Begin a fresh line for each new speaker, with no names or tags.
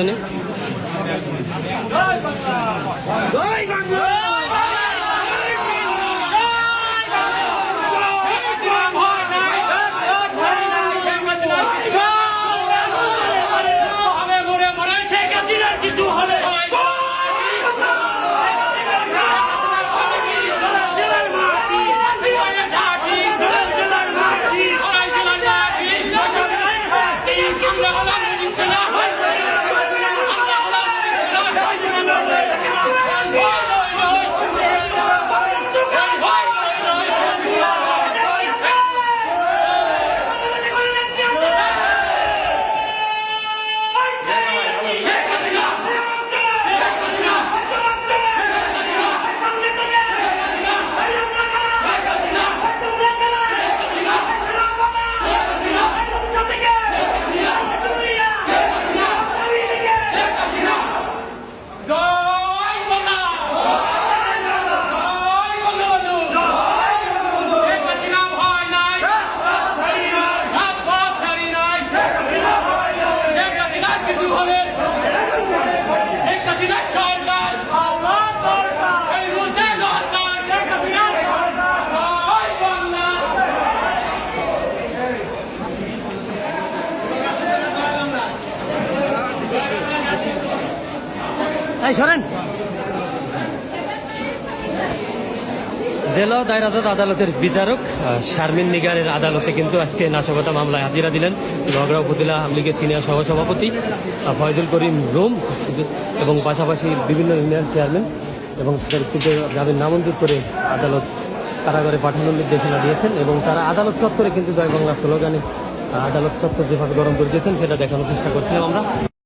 কিছু
শোনেন। জেলা দায়রাজত আদালতের বিচারক শারমিন নিগারের আদালতে কিন্তু আজকে নাশকতা মামলায় হাজিরা দিলেন। নগরা উপজেলা আওয়ামী লীগের সিনিয়র সহসভাপতি ফয়জুল করিম রুম এবং পাশাপাশি বিভিন্ন ইউনিয়ন চেয়ারম্যান এবং তাদেরকে জামিন নামঞ্জুর করে আদালত কারাগারে পাঠানোর নির্দেশনা দিয়েছেন এবং তারা আদালত চত্বরে কিন্তু জয় বাংলা স্লোগানে আদালত চত্বর যেভাবে গরম করে দিয়েছেন, সেটা দেখানোর চেষ্টা করছিলাম আমরা।